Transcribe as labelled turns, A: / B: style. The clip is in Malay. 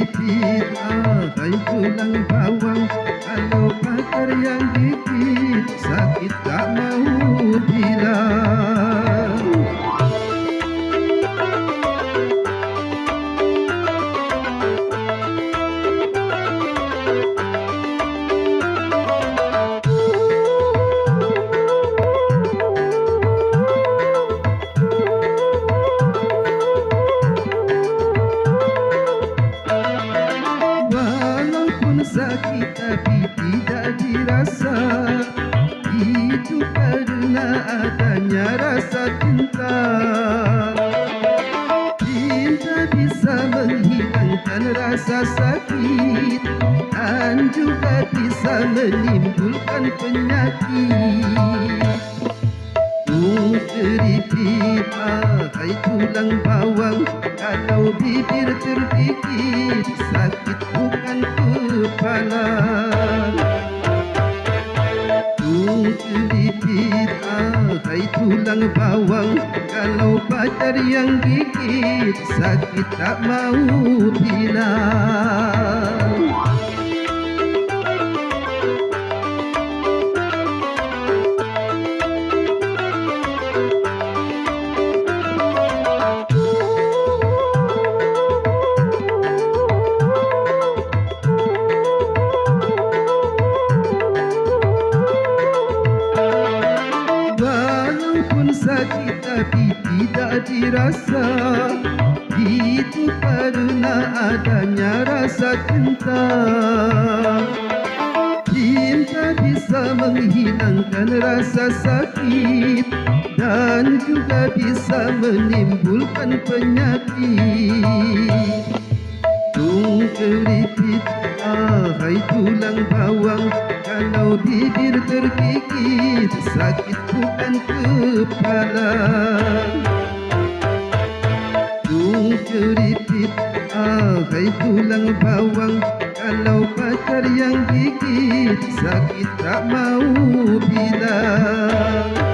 A: keripit ahai tulang bawang Kalau pacar yang gigit sakit tak mau bilang tidak dirasa Itu karena adanya rasa cinta. Cinta bisa menghilangkan rasa sakit Dan juga bisa menimbulkan penyakit. Oh keripit ahai tulang bawang Kalau bibir tergigit sakit bukan kepala keripit ahai tulang bawang Kalau pacar yang gigit sakit tak mau bilang Walaupun sakit tapi tidak dirasa. Itu karena adanya rasa cinta. Cinta bisa menghilangkan rasa sakit Dan juga bisa menimbulkan penyakit. Tung keripit ahai tulang bawang Kalau bibir tergigit sakit bukan kepala. Tung keripit ahai tulang bawang. Kalau pacar yang gigit sakit tak mau bilang